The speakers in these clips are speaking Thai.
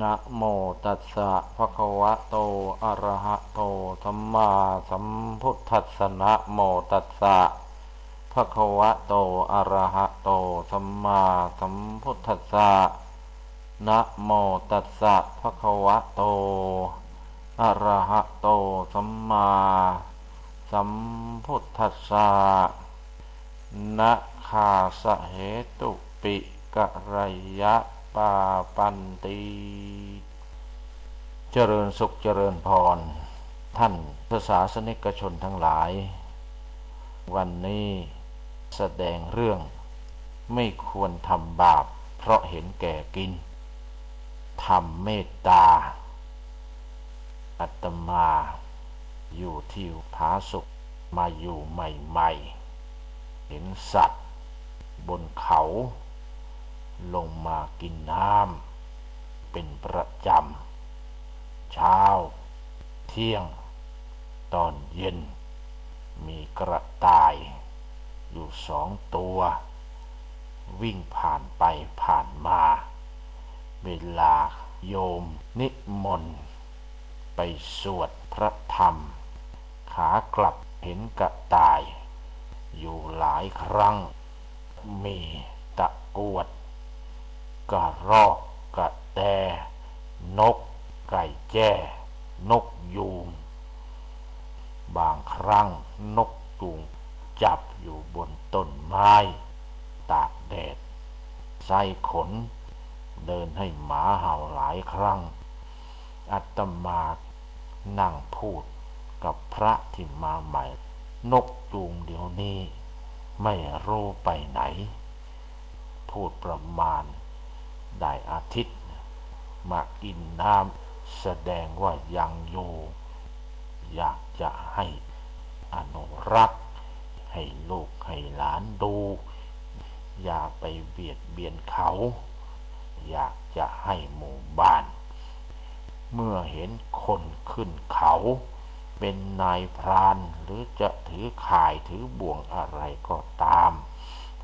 นะโมตัสสะภะคะวะโต อะระหะโต สัมมาสัมพุทธัสสะนะโมตัสสะภะคะวะโต อะระหะโต สัมมาสัมพุทธัสสะนะโมตัสสะภะคะวะโต อะระหะโต สัมมาสัมพุทธัสสะนะคาสะเหตุปิกะระยะ ปาปันตีเจริญสุขเจริญพร ท่านพระศาสนิกชนทั้งหลาย วันนี้แสดงเรื่อง ไม่ควรทำบาป เพราะเห็นแก่กินทำเมตตา อัตมา อยู่ที่ผาสุขมาอยู่ใหม่ ๆ เห็นสัตว์ บนเขา ลงมากินน้ำเป็นประจำ เช้า เที่ยง ตอนเย็น มีกระต่าย อยู่สองตัว วิ่งผ่านไปผ่านมา เวลาโยมนิมนต์ไปสวดพระธรรม ขากลับเห็นกระต่าย อยู่หลายครั้ง มีตะกวด กระรอกกระแต นก ไก่แจ้ นกยูง บางครั้งนกยูงจับอยู่บนต้นไม้ ตากแดดไส้ขน เดินให้หมาเห่าหลายครั้ง อัตมานั่งพูดกับพระที่มาใหม่ นกจูงเดี๋ยวนี้ ไม่รู้ไปไหน พูดประมาณ ได้อาทิตย์ มากินน้ำแสดงว่ายังอยู่ อยากจะให้อนุรักษ์ ให้ลูกให้หลานดู อย่าไปเบียดเบียนเขา อยากจะให้หมู่บ้าน เมื่อเห็นคนขึ้นเขาเป็นนายพรานหรือจะถือข่ายถือบ่วงอะไรก็ตาม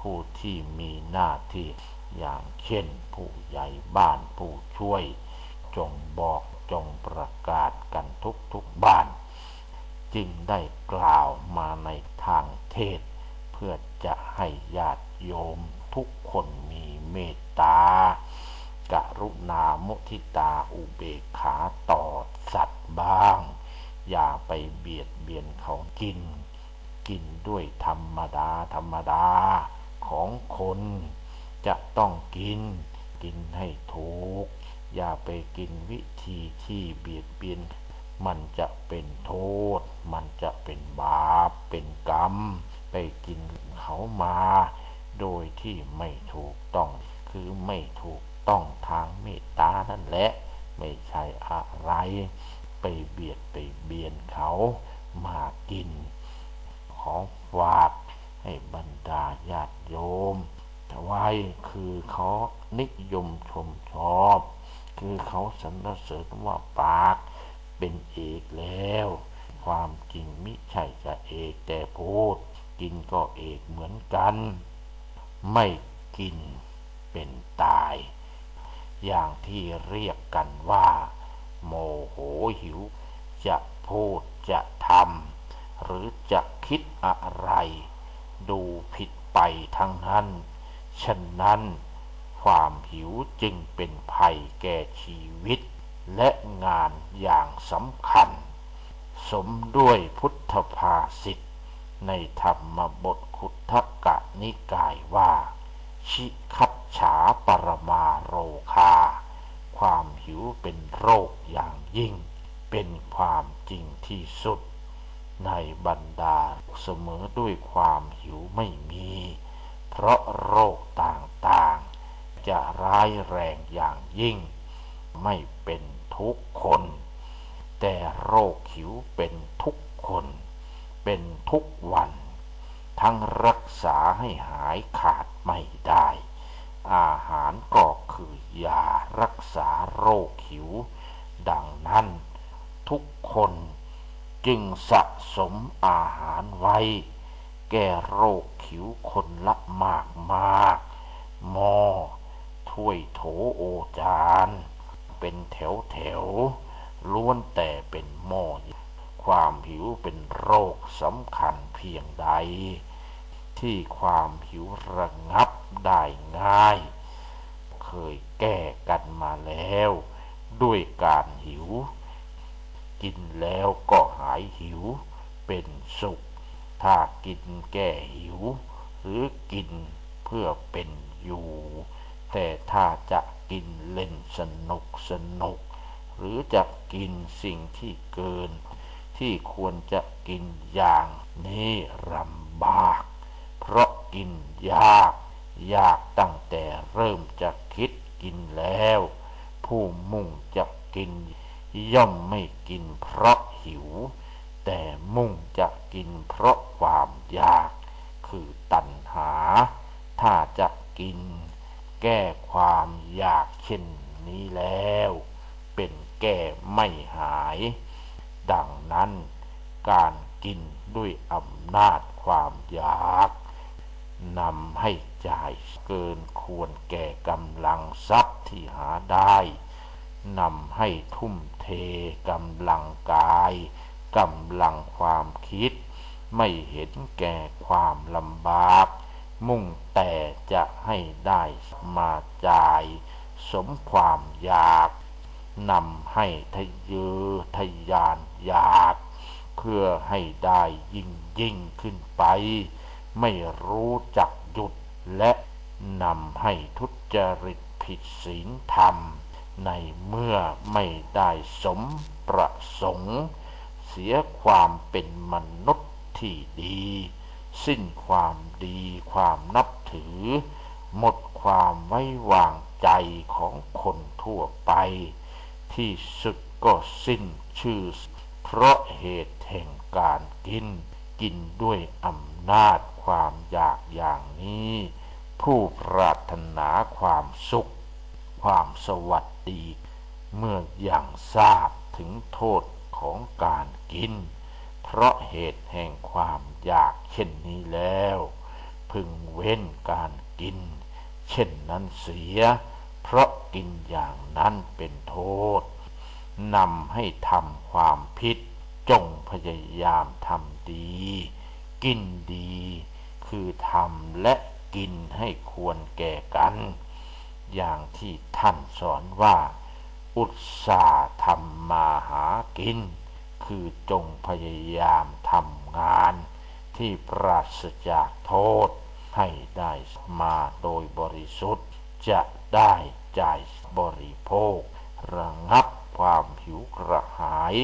ผู้ที่มีหน้าที่ อย่างเช่น ผู้ใหญ่บ้านผู้ช่วย จงบอกจงประกาศกันทุกทุกบ้าน จึงได้กล่าวมาในทางเทศ เพื่อจะให้ญาติโยมทุกคนมีเมตตากรุณามุทิตาอุเบกขาต่อสัตว์บ้าง อย่าไปเบียดเบียนเขากิน กินด้วยธรรมดาธรรมดาของคน จะต้องกิน กินให้ถูก อย่าไปกินวิธีที่เบียดเบียน มันจะเป็นโทษ มันจะเป็นบาป เป็นกรรม ไปกินเขามา โดยที่ไม่ถูกต้อง คือไม่ถูกต้องทางเมตตานั่นแหละ ไม่ใช่อะไร ไปเบียดไปเบียนเขามากิน ขอฝากให้บรรดาญาติโยม ไว้คือเขานิยมชมชอบ คือเขาสรรเสริญว่าปากเป็นเอกแล้ว ความจริงมิใช่จะเอกแต่พูดกินก็เอกเหมือนกัน ไม่กินเป็นตาย อย่างที่เรียกกันว่า โมโหหิว จะพูดจะทำหรือจะคิดอะไร ดูผิดไปทั้งนั้น ฉะนั้น ความหิวจึงเป็นภัยแก่ชีวิต และงานอย่างสำคัญ สมด้วยพุทธภาษิตในธรรมบทขุทกะนิกายว่า ชิคัตฉาปรมาโรคา ความหิวเป็นโรคอย่างยิ่ง เป็นความจริงที่สุด ในบรรดาเสมอด้วยความหิวไม่มี เพราะโรคต่างๆ จะร้ายแรงอย่างยิ่ง ไม่เป็นทุกคน แต่โรคหิวเป็นทุกคน เป็นทุกวัน ทั้งรักษาให้หายขาดไม่ได้ อาหารก็คือยารักษาโรคหิว ดังนั้นทุกคนจึงสะสมอาหารไว้ แก้โรคขิวคนละมากมากหมอถ้วยโถโอจาน เป็นแถวแถวล้วนแต่เป็นหม้อความหิวเป็นโรคสำคัญเพียงใด ที่ความหิวระงับได้ง่าย เคยแก้กันมาแล้ว ด้วยการหิว กินแล้วก็หายหิวเป็นสุข ถ้ากินแก้หิว หรือกินเพื่อเป็นอยู่ แต่ถ้าจะกินเล่นสนุกสนุก หรือจะกินสิ่งที่เกิน ที่ควรจะกินอย่างนี้ลำบาก เพราะกินยาก ยากตั้งแต่เริ่มจะคิดกินแล้ว ผู้มุ่งจะกินย่อมไม่กินเพราะหิว แต่มุ่งจะ กินเพราะความอยาก คือตัณหา ถ้าจะกิน แก้ความอยากเช่นนี้แล้ว เป็นแก้ไม่หาย ดังนั้นการกินด้วยอำนาจความอยากนำให้จ่ายเกินควรแก่กำลังทรัพย์ที่หาได้นำให้ทุ่มเทกำลังกายกำลังความคิด ไม่เห็นแก่ความลำบาก มุ่งแต่จะให้ได้มาจ่าย สมความอยากนำให้ทะเยอทะยานอยาก เพื่อให้ได้ยิ่งยิ่งขึ้นไป ไม่รู้จักหยุดและนำให้ทุจริตผิดศีลธรรม ในเมื่อไม่ได้สมประสงค์ เสียความเป็นมนุษย์ ที่ดี สิ้นความดีความนับถือ หมดความไว้วางใจของคนทั่วไป ที่สุดก็สิ้นชื่อ เพราะเหตุแห่งการกิน กินด้วยอำนาจความอยากอย่างนี้ ผู้ปรารถนาความสุข ความสวัสดี เมื่ออย่างทราบถึงโทษของการกิน เพราะเหตุแห่งความอยากเช่นนี้แล้ว พึงเว้นการกิน เช่นนั้นเสีย เพราะกินอย่างนั้นเป็นโทษนำให้ทำความผิด จงพยายามทำดี กินดี คือทำและกินให้ควรแก่กัน อย่างที่ท่านสอนว่า อุตสาห์ทำมาหากิน คือจงพยายามทำงานที่ปราศจากโทษ ให้ได้มาโดยบริสุทธิ์ จะได้จ่ายบริโภค ระงับความหิวกระหาย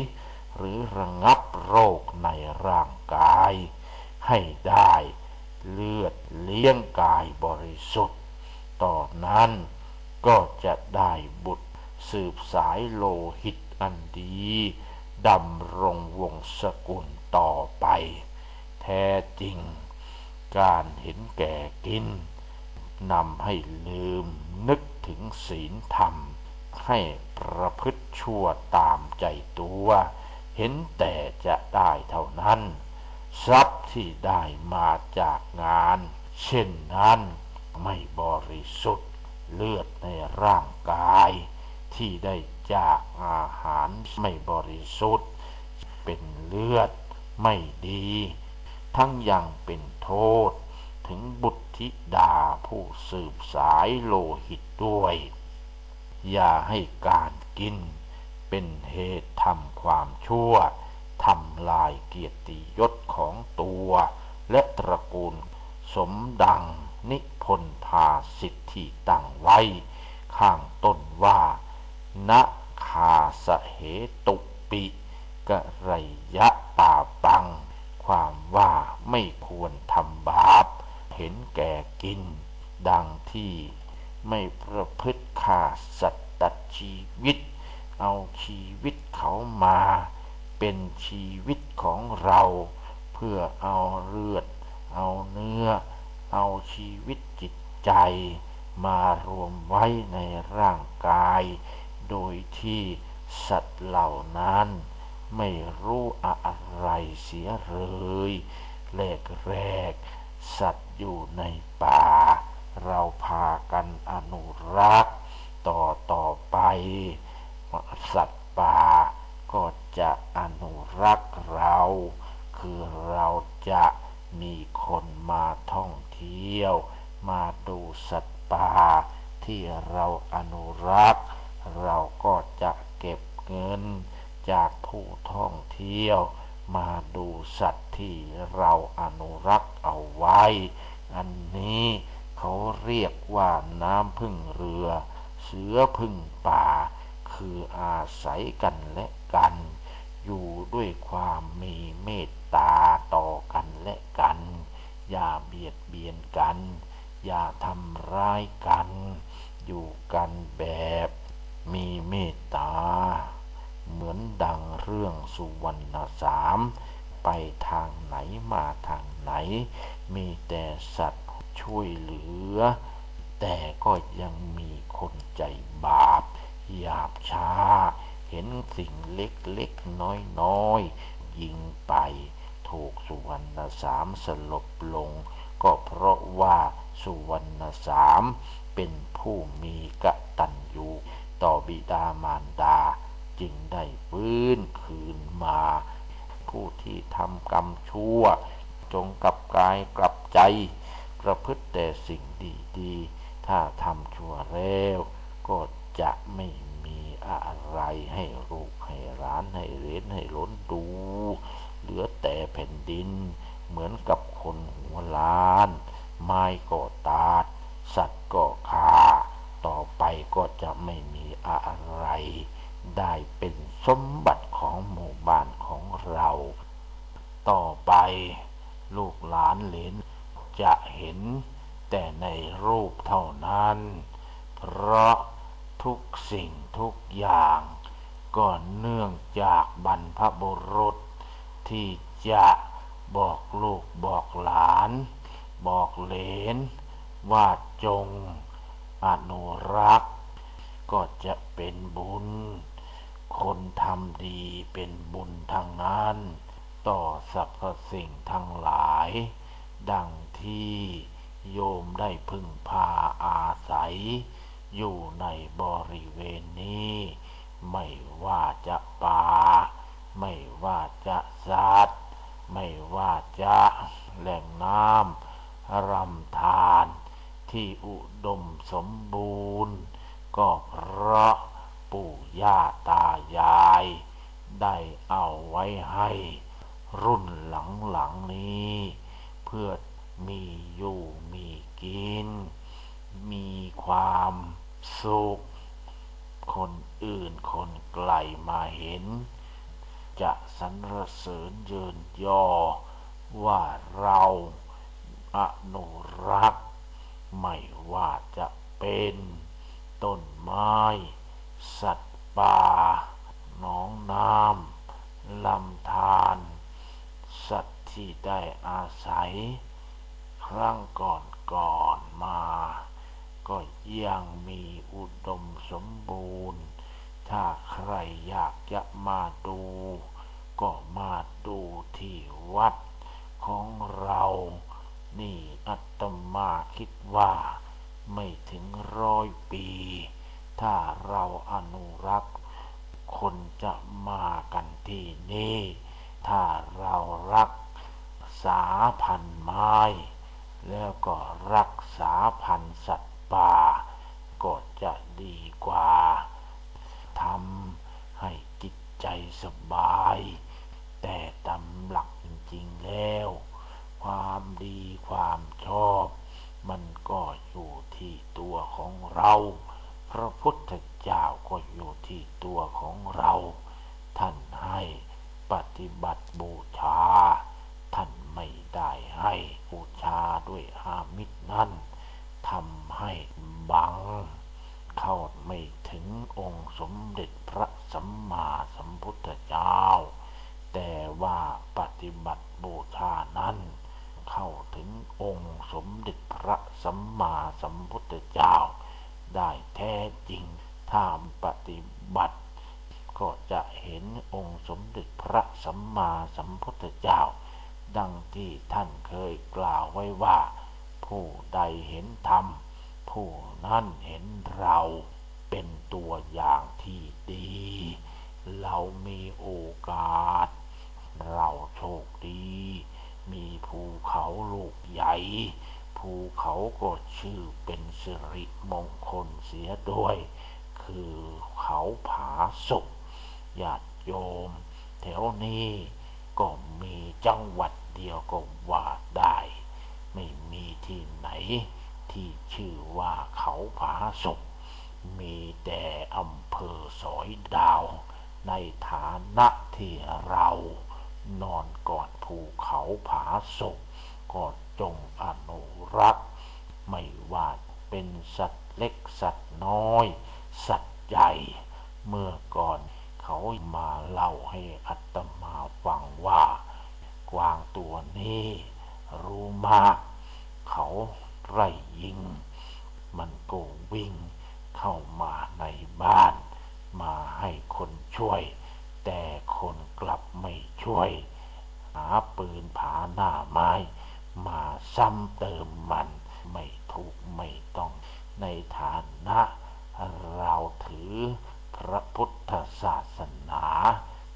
หรือระงับโรคในร่างกาย ให้ได้เลือดเลี้ยงกายบริสุทธิ์ ต่อนนั้นก็จะได้บุตรสืบสายโลหิตอันดี ดำรงวงศกุลต่อไป แท้จริง การเห็นแก่กินนำให้ลืมนึกถึงศีลธรรม ให้ประพฤติชั่วตามใจตัว เห็นแต่จะได้เท่านั้น ทรัพย์ที่ได้มาจากงาน เช่นนั้นไม่บริสุทธิ์เลือดในร่างกายที่ได้ จากอาหารไม่บริสุทธิ์ เป็นเลือดไม่ดี ทั้งยังเป็นโทษ ถึงบุตรธิดาผู้สืบสายโลหิตด้วย อย่าให้การกิน เป็นเหตุทำความชั่วทำลายเกียรติยศของตัว และตระกูลสมดังนิพนธาสิทธิตั้งไว้ ข้างต้นว่านะ คาสเหตุปิกะไรยะตาปัง ความว่าไม่ควรทำบาป เห็นแก่กิน ดังที่ไม่ประพฤติฆ่าสัตว์ตัดชีวิต เอาชีวิตเขามา เป็นชีวิตของเรา เพื่อเอาเลือด เอาเนื้อ เอาชีวิตจิตใจ มารวมไว้ในร่างกาย โดยที่สัตว์เหล่านั้น ไม่รู้อะไรเสียเลยแรกแรก สัตว์อยู่ในป่า เราพากันอนุรักษ์ ต่อต่อไป สัตว์ป่าก็จะอนุรักษ์เรา คือเราจะมีคนมาท่องเที่ยว มาดูสัตว์ป่าที่เราอนุรักษ์ เราก็จะเก็บเงินจากผู้ท่องเที่ยวมาดูสัตว์ที่เราอนุรักษ์เอาไว้ อันนี้เขาเรียกว่าน้ำพึ่งเรือ เสือพึ่งป่า คืออาศัยกันและกัน อยู่ด้วยความมีเมตตาต่อกันและกัน อย่าเบียดเบียนกัน อย่าทำร้ายกัน อยู่กันแบบ มีเมตตา เหมือนดังเรื่องสุวรรณสาม ไปทางไหนมาทางไหน มีแต่สัตว์ช่วยเหลือ แต่ก็ยังมีคนใจบาป หยาบช้า เห็นสิ่งเล็กๆ น้อยๆ ยิงไป ถูกสุวรรณสามสลบลง ก็เพราะว่าสุวรรณสามเป็นผู้มีกะตัญญู ต่อบิดามารดา จึงได้ฟื้นคืนมา ผู้ที่ทำกรรมชั่ว จงกลับกายกลับใจ ประพฤติแต่สิ่งดีๆ ถ้าทำชั่วแล้ว ก็จะไม่มีอะไรให้ลูกให้ร้านให้เลนให้ล้นดู เหลือแต่แผ่นดิน เหมือนกับคนหัวล้าน ไม้ก็ตาด สัตว์ก็ฆ่าต่อไปก็จะไม่มี อะไร ได้เป็นสมบัติของหมู่บ้านของเรา ต่อไปลูกหลานเหลนจะเห็นแต่ในรูปเท่านั้น เพราะทุกสิ่งทุกอย่างก็เนื่องจากบรรพบุรุษ ที่จะบอกลูกบอกหลาน บอกเหลน ว่าจงอนุรักษ์ ก็จะเป็นบุญ คนทำดีเป็นบุญทางนั้น ต่อสรรพสิ่งทั้งหลาย ดังที่โยมได้พึ่งพาอาศัย อยู่ในบริเวณนี้ ไม่ว่าจะป่า ไม่ว่าจะสัตว์ไม่ว่าจะแหล่งน้ำรำธารที่อุดมสมบูรณ์ ก็เพราะปู่ย่าตายาย ได้เอาไว้ให้ รุ่นหลังๆนี้ เพื่อมีอยู่มีกิน มีความสุข คนอื่นคนไกลมาเห็น จะสรรเสริญเยินยอว่าเราอนุรักษ์ ไม่ว่าจะเป็น ต้นไม้ สัตว์ป่า หนองน้ำ ลำธารสัตว์ที่ได้อาศัย ครั้งก่อนก่อนมา ก็ยังมีอุดมสมบูรณ์ ถ้าใครอยากจะมาดู ก็มาดูที่วัดของเรา นี่อัตมาคิดว่า ไม่ถึงร้อยปี ถ้าเราอนุรักษ์ คนจะมากันที่นี่ ถ้าเรารักษาพันไม้ แล้วก็รักษาพันสัตว์ป่า ก็จะดีกว่าทำให้จิตใจสบาย แต่ตำหลักจริงๆแล้ว ความดีความชอบ มันก็อยู่ ที่ตัวของเรา พระพุทธเจ้าก็อยู่ที่ตัวของเรา ท่านให้ปฏิบัติบูชา ท่านไม่ได้ให้บูชาด้วยอามิตรนั้นทำให้บัง เข้าไม่ถึงองค์สมเด็จพระสัมมาสัมพุทธเจ้า แต่ว่าปฏิบัติบูชานั้น เข้าถึงองค์สมเด็จพระสัมมาสัม Coco. จังหวัดเดียวก็ว่าได้ ไม่มีที่ไหนที่ชื่อว่าเขาผาสุก มีแต่อำเภอสอยดาว ในฐานะที่เรา นอนกอดภูเขาผาสุกก็จงอนุรักษ์ ไม่ว่าเป็นสัตว์เล็กสัตว์น้อย สัตว์ใหญ่ เมื่อก่อนเขามาเล่าให้อัตมาฟังว่า กวางตัวนี้ รู้มาก เขาไล่ยิง มันก็วิ่งเข้ามาในบ้าน มาให้คนช่วย แต่คนกลับไม่ช่วย หาปืนผาหน้าไม้ มาซ้ำเติมมัน ไม่ถูกไม่ต้อง ในฐานะ เราถือพระพุทธศาสนา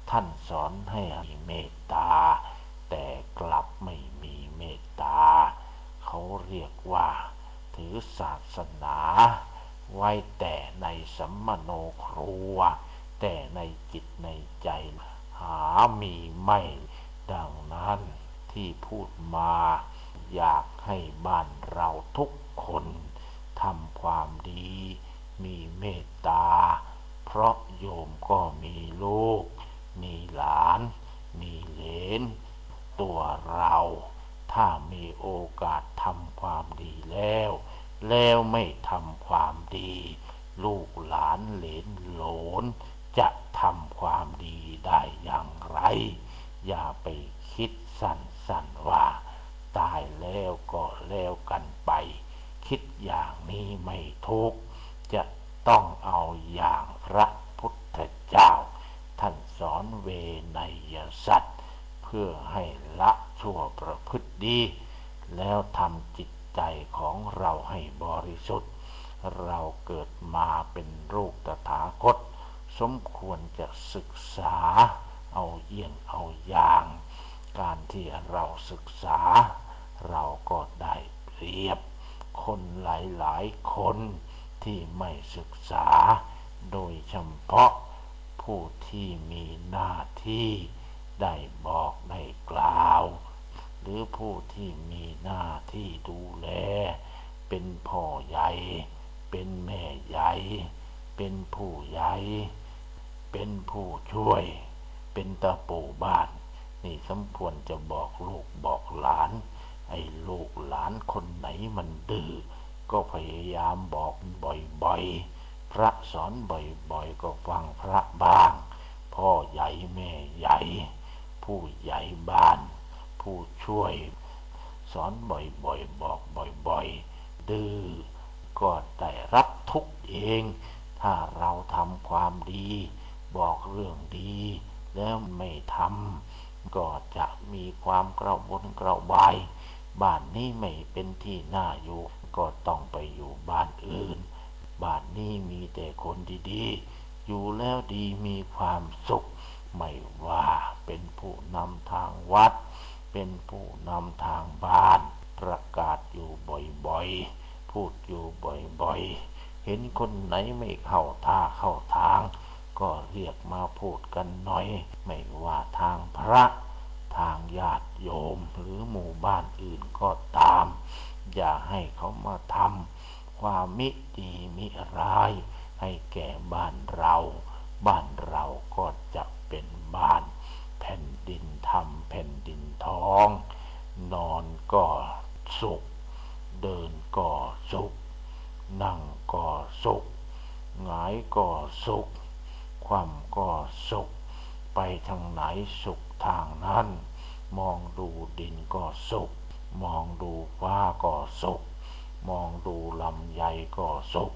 ท่านสอนให้มีเมตตา กลับไม่มีเมตตา เขาเรียกว่า ถือศาสนา ไว้แต่ในสัมมโนครัว แต่ในจิตในใจ หามีไม่ดังนั้นที่พูดมา อยากให้บ้านเราทุกคนทำความดี มีเมตตา เพราะโยมก็มีลูก มีหลาน มีเหลน ตัวเรา ถ้ามีโอกาสทำความดีแล้ว แล้วไม่ทำความดี ลูกหลานเหลนโหลน จะทำความดีได้อย่างไร อย่าไปคิดสั่นๆว่า ตายแล้วก็แล้วกันไป คิดอย่างนี้ไม่ทุกจะต้องเอาอย่างพระพุทธเจ้า ท่านสอนเวนยสัตว์ เพื่อให้ ละชั่วประพฤติดี แล้วทำจิตใจของเราให้บริสุทธิ์ เราเกิดมาเป็นลูกตถาคต สมควรจะศึกษา เอาเยี่ยงเอาอย่าง การที่เราศึกษา เราก็ได้เปรียบ คนหลายๆคนที่ไม่ศึกษา โดยเฉพาะผู้ที่มีหน้าที่ ได้บอกได้กล่าว หรือผู้ที่มีหน้าที่ดูแล เป็นพ่อใหญ่ เป็นแม่ใหญ่ เป็นผู้ใหญ่ เป็นผู้ช่วย เป็นตาปู่บ้าน นี่สมควรจะบอกลูกบอกหลาน ไอ้ลูกหลานคนไหนมันดื้อก็พยายามบอกบ่อยๆ พระสอนบ่อยๆ ก็ฟังพระบ้าง พ่อใหญ่แม่ใหญ่ ผู้ใหญ่บ้าน ผู้ช่วย สอนบ่อยๆ บอกบ่อยๆ ดื้อก็ได้รับทุกเอง ถ้าเราทำความดี บอกเรื่องดี แล้วไม่ทำก็จะมีความกระวนกระวายบ้านนี้ไม่เป็นที่น่าอยู่ ก็ต้องไปอยู่บ้านอื่น บ้านนี้มีแต่คนดีๆ อยู่แล้วดีมีความสุข ไม่ว่าเป็นผู้นำทางวัด เป็นผู้นำทางบ้าน ประกาศอยู่บ่อยๆ พูดอยู่บ่อยๆ เห็นคนไหนไม่เข้าท่าเข้าทาง ก็เรียกมาพูดกันหน่อย ไม่ว่าทางพระทางญาติโยมหรือหมู่บ้านอื่นก็ตาม อย่าให้เขามาทำความมิดีมิร้าย ให้แก่บ้านเรา บ้านเราก็จะ เป็นบ้าน แผ่นดินทำแผ่นดินทอง นอนก็สุข เดินก็สุข นั่งก็สุขหงายก็สุข ความก็สุข ไปทางไหนสุขทางนั้น มองดูดินก็สุข มองดูฟ้าก็สุข มองดูลำไยก็สุข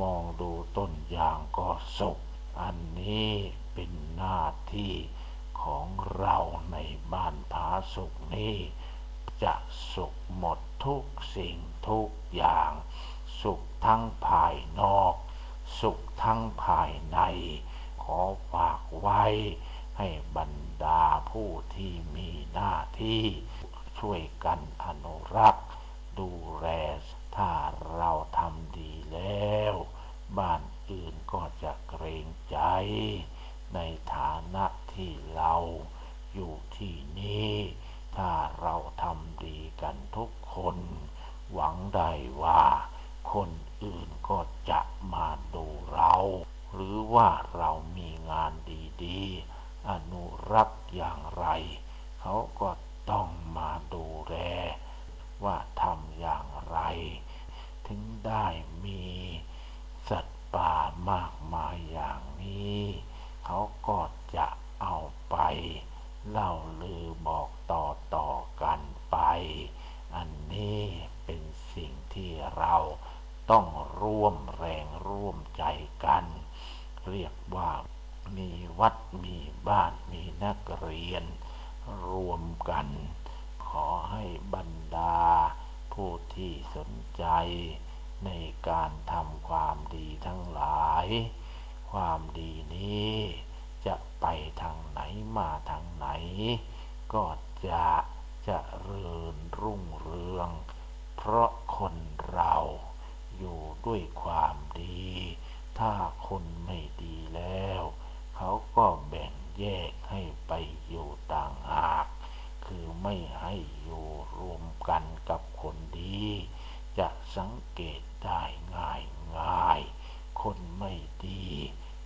มองดูต้นยางก็สุข อันนี้ เป็นหน้าที่ของเราในบ้านผาสุขนี้ จะสุขหมดทุกสิ่งทุกอย่าง สุขทั้งภายนอก สุขทั้งภายใน ขอฝากไว้ ให้บรรดาผู้ที่มีหน้าที่ ช่วยกันอนุรักษ์ ดูแลถ้าเราทำดีแล้ว บ้านอื่นก็จะเกรงใจ ในฐานะที่เราอยู่ที่นี่ ถ้าเราทำดีกันทุกคน หวังได้ว่า คนอื่นก็จะมาดูเรา หรือว่าเรามีงานดีๆ อนุรักษ์อย่างไร เขาก็ต้องมาดูแลว่าทำอย่างไร ถึงได้มีสัตว์ป่ามากมายอย่างนี้ เขาก็จะเอาไป เล่าลือบอกต่อต่อกันไป อันนี้เป็นสิ่งที่เราต้องร่วมแรงร่วมใจกัน เรียกว่ามีวัดมีบ้านมีนักเรียน รวมกัน ขอให้บรรดา ผู้ที่สนใจ ในการทำความดีทั้งหลาย ความดีนี้ จะไปทางไหนมาทางไหน ก็จะจะเริญรุ่งเรือง เพราะคนเราอยู่ด้วยความดี ถ้าคนไม่ดีแล้ว เขาก็แบ่งแยกให้ไปอยู่ต่างหาก คือไม่ให้อยู่รวมกันกับคนดี จะสังเกตได้ง่ายง่าย คนไม่ดี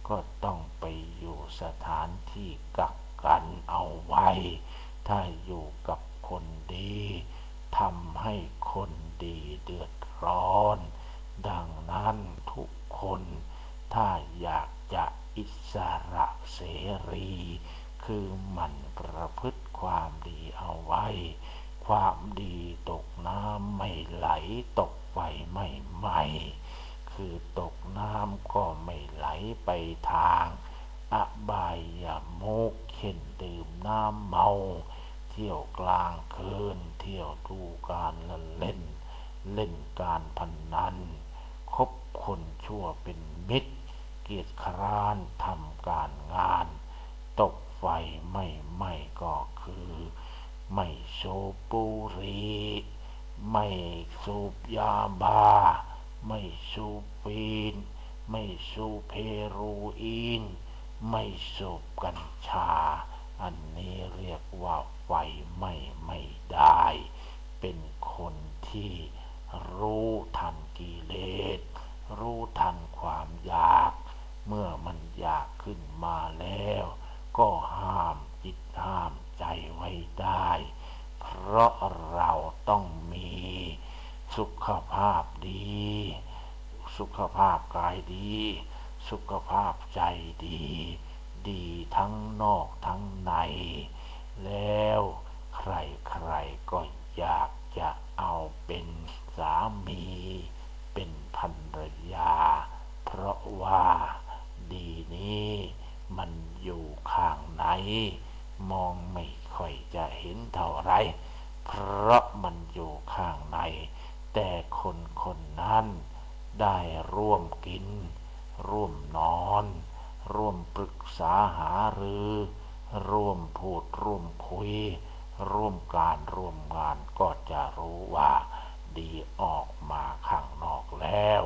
ก็ต้องไปอยู่สถานที่กักกันเอาไว้ ถ้าอยู่กับคนดีทำให้คนดีเดือดร้อน ดังนั้นทุกคน ถ้าอยากจะอิสระเสรี คือมันประพฤติความดีเอาไว้ ความดีตกน้ำไม่ไหล ตกไฟไม่ไหม้คือตกน้ำก็ไม่ไหลไปทางอบายมุกเข็นดื่มน้ำเมา เที่ยวกลางคืน เที่ยวดูการละเล่น เล่นการพนนัน คบคนชั่วเป็นมิตร เกียรติคร้านทำการงาน ตกไฟไม่ไหม้ก็คือ ไม่สูบบุหรี ไม่สูบยาบา ไม่สูบฟีน ไม่สูบเพโรอีน ไม่สูบกัญชา อันนี้เรียกว่าไฟไม่ไม่ได้ เป็นคนที่รู้ทันกิเลสรู้ทันความอยาก เมื่อมันอยากขึ้นมาแล้ว ก็ห้ามจิตห้ามใจไว้ได้ เพราะเราต้องมีสุขภาพดี สุขภาพกายดี สุขภาพใจดี ดีทั้งนอกทั้งใน แล้วใครใครๆก็อยากจะเอาเป็นสามี เป็นภรรยา เพราะว่า นี้ มันอยู่ข้างในมองไม่ค่อยจะเห็นเท่าไร เพราะมันอยู่ข้างใน แต่คนคนนั้นได้ร่วมกิน ร่วมนอน ร่วมปรึกษาหารือ ร่วมพูดร่วมคุย ร่วมการร่วมงานก็จะรู้ว่า ดีออกมาข้างนอกแล้ว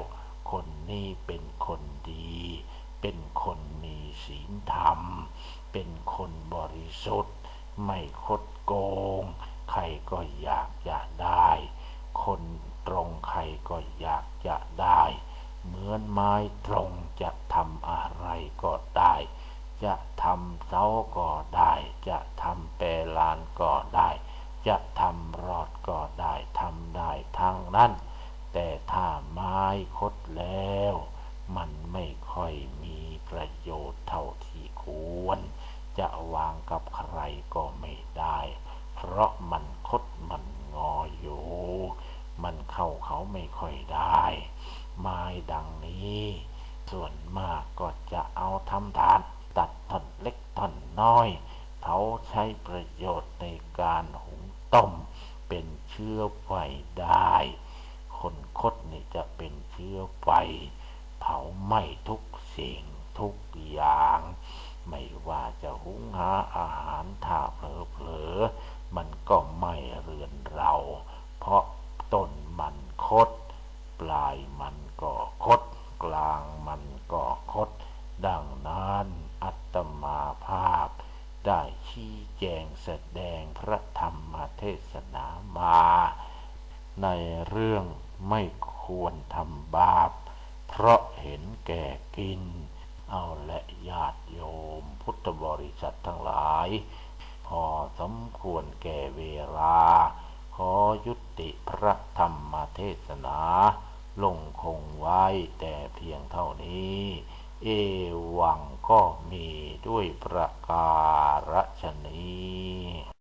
คนนี้เป็น เป็นคนมีศีลธรรม เป็นคนบริสุทธิ์ ไม่คดโกง ใครก็อยากจะได้ คนตรงใครก็อยากจะได้ เหมือนไม้ตรงจะทำอะไรก็ได้ จะทำเสาก็ได้ จะทำแปรลานก็ได้ จะทำรอดก็ได้ทำได้ทั้งนั้น แต่ถ้าไม้คดแล้ว มันไม่ค่อยมี ประโยชน์เท่าที่ควร จะวางกับใครก็ไม่ได้ เพราะมันคดมันงออยู่ มันเข้าเขาไม่ค่อยได้ ไม้ดังนี้ ส่วนมากก็จะเอาทำทาน ตัดท่อนเล็กท่อนน้อย เขาใช้ประโยชน์ในการหุงต้ม เป็นเชื้อไฟได้คนคดนี่จะเป็นเชื้อไฟเผาไหม้ทุกสิ่ง ทุกอย่าง ไม่ว่าจะหุงหาอาหารถ้าเผลอๆมันก็ไม่เรือนเรา เพราะต้นมันคด ปลายมันก็คด กลางมันก็คด ดังนั้นอัตมาภาพ ได้ชี้แจงแสดงพระธรรมเทศนามา ในเรื่องไม่ควรทำบาป เพราะเห็นแก่กิน เอาและญาติโยมพุทธบริษัททั้งหลาย พอสมควรแก่เวลา ขอยุติพระธรรมเทศนา ลงคงไว้แต่เพียงเท่านี้ เอวังก็มีด้วยประการฉนี้